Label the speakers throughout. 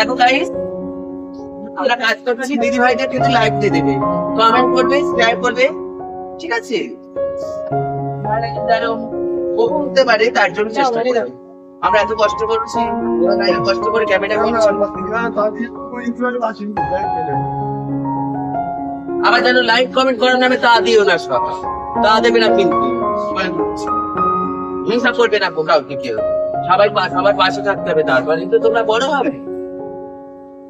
Speaker 1: দেখো গাইস আমরা কাজ করছি দিদি ভাইদের কিন্তু লাইভ দিয়ে দেবে কমেন্ট করবে শেয়ার করবে ঠিক আছে হতে পারে তার জন্য চেষ্টা করবে আমরা এত কষ্ট করছি কষ্ট করে ক্যামেরা করছি আবার যেন লাইক কমেন্ট করার নামে তা দিও না সব তা দেবে না কিন্তু হিংসা করবে না গো কাউকে কেউ সবাই সবার পাশে থাকতে হবে তারপরে তো তোমরা বড় হবে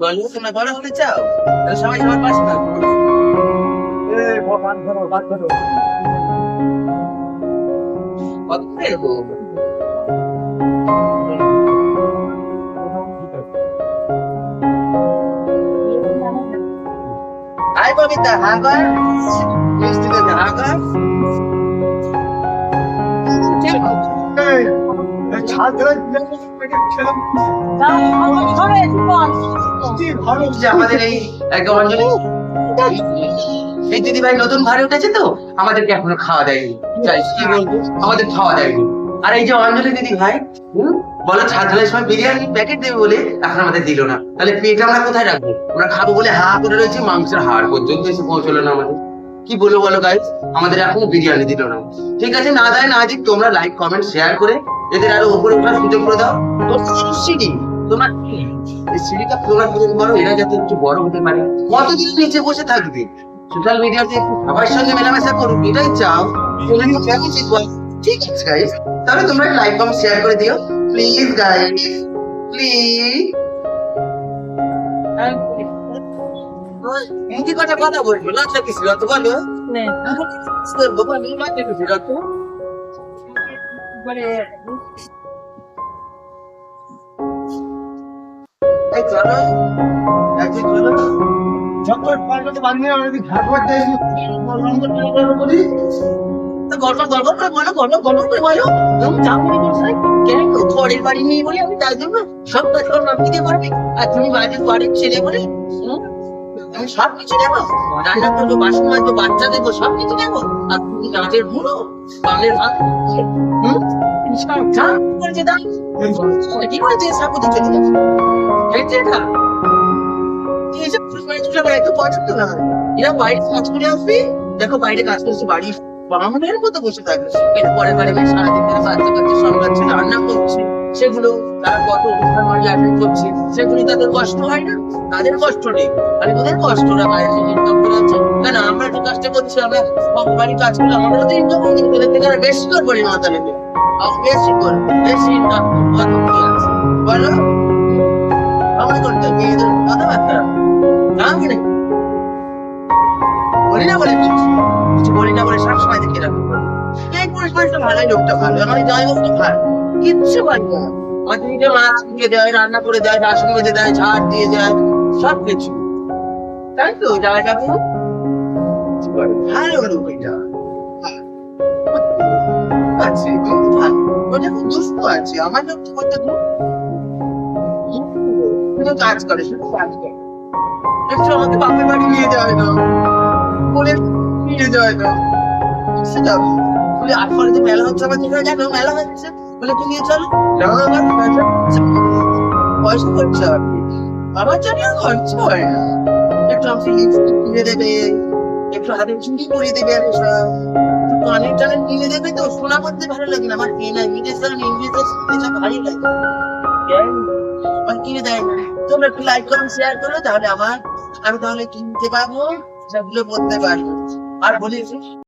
Speaker 1: বড় হতে চাও? তাহলে সবাই সবার পাশে থাকবে কত ফেলব হাই ববিতা হাগর মিষ্টি করে। হাগর যে আমাদের এই অঞ্জলি। এই দিদি ভাই নতুন ঘরে উঠেছে তো আমাদেরকে এখনও খাওয়া দেয়নি। কি বলব? আমাদের খাওয়া দেয়নি। আর এই যে অঞ্জলি দিদি ভাই হুম, বলো ছাত্রালের সময় বিরিয়ানি প্যাকেট দেবে বলে এখন আমাদের দিল না। তাহলে পেট আমরা কোথায় রাখব? আমরা খাব বলে হা করে রয়েছে মাংসের হাড় পর্যন্ত এসে পৌঁছলো না আমাদের। কি বলব বলো গাইস আমাদের এখনও বিরিয়ানি দিল না। ঠিক আছে, না দেয় না দিক, তোমরা লাইক কমেন্ট শেয়ার করে এদের আরও উপরে ওঠার সুযোগ করে দাও। তোর সিঁড়ি, তোমার সিঁড়িটা তোমরা পূরণ করো? এরা যাতে একটু বড় হতে পারে। কতদিন নিচে বসে থাকবে? সোশ্যাল মিডিয়াতে সবার সঙ্গে মেলামেশা করুক, এটাই চাও? ঠিক আছে গাইস তাহলে তোমরা লাইক কমেন্ট শেয়ার করে দিও। প্লিজ গাইস প্লিজ হিন্দি কথা কথা বলব? লজ্জা কিছু অত বলো। করব বলো লজ্জা কিছু অত ঘরের বাড়ি নেই বলে আমি তার জন্য সব কাজ কর্ম আমি দিতে পারবি আর তুমি বাড়ির বাড়ির ছেলে বলে? আমি সব দেবো রান্না করব, বাসন মাজবো, বাচ্চা সব আর তুমি মুড়ো সব পছন্দ না। এরা বাইরে কাজ করে আসবে। দেখো, বাইরে কাজ করছে বাড়ি বামনের মতো বসে থাকবে সারাদিন বাচ্চা কাচ্চা সামলাচ্ছে রান্না করছে। সেগুলো তারা কত অনুষ্ঠান বাড়ি অ্যাটেন্ড করছে, সেগুলি তাদের কষ্ট হয় না? তাদের কষ্ট নেই। আরে তোদের কষ্ট? ওরা বাইরে ইনকাম করে আছে কেন আমরা যে কাজটা করছি, আমরা বাড়ির কাজ করলে আমরা তো ইনকাম করি তোদের থেকে বেশি করে নেবে বেশি করে, বেশি ইনকাম কত আছে? বলো। আমরা করতে মেয়েদের কথাবার্তা না মানে বলি? না বলে কিছু। বলি না বলে সবসময় দেখে এই লোকটা ভালো। যাই হোক তো ভালো। কিচ্ছু পারি না। নিজে মাছ কিনে দেয়, রান্না করে দেয়, বাসন মেজে দেয়, ঝাড় দিয়ে দেয় সব কিছু তাই তো ভালো লোক এটা। আমার লোক করতে আট পরে মেলা হচ্ছে জানো মেলা হচ্ছে বলে তুমি চলো। যাও আমার পয়সা আমার জানি আর হয় না। একটু লিপস্টিক কিনে দেবে, একটু হাতে চুড়ি দেবে কানের টানের কিনে দেবে তো শোনা করতে ভালো লাগে না। আমার কেনা ইংরেজ ইংরেজি শিখতে ভালো লাগে। আমার কিনে দেয় না। তোমরা একটু লাইক শেয়ার করো, তাহলে আমার আমি তাহলে কিনতে পারব সেগুলো বলতে পারব। আর বলেছি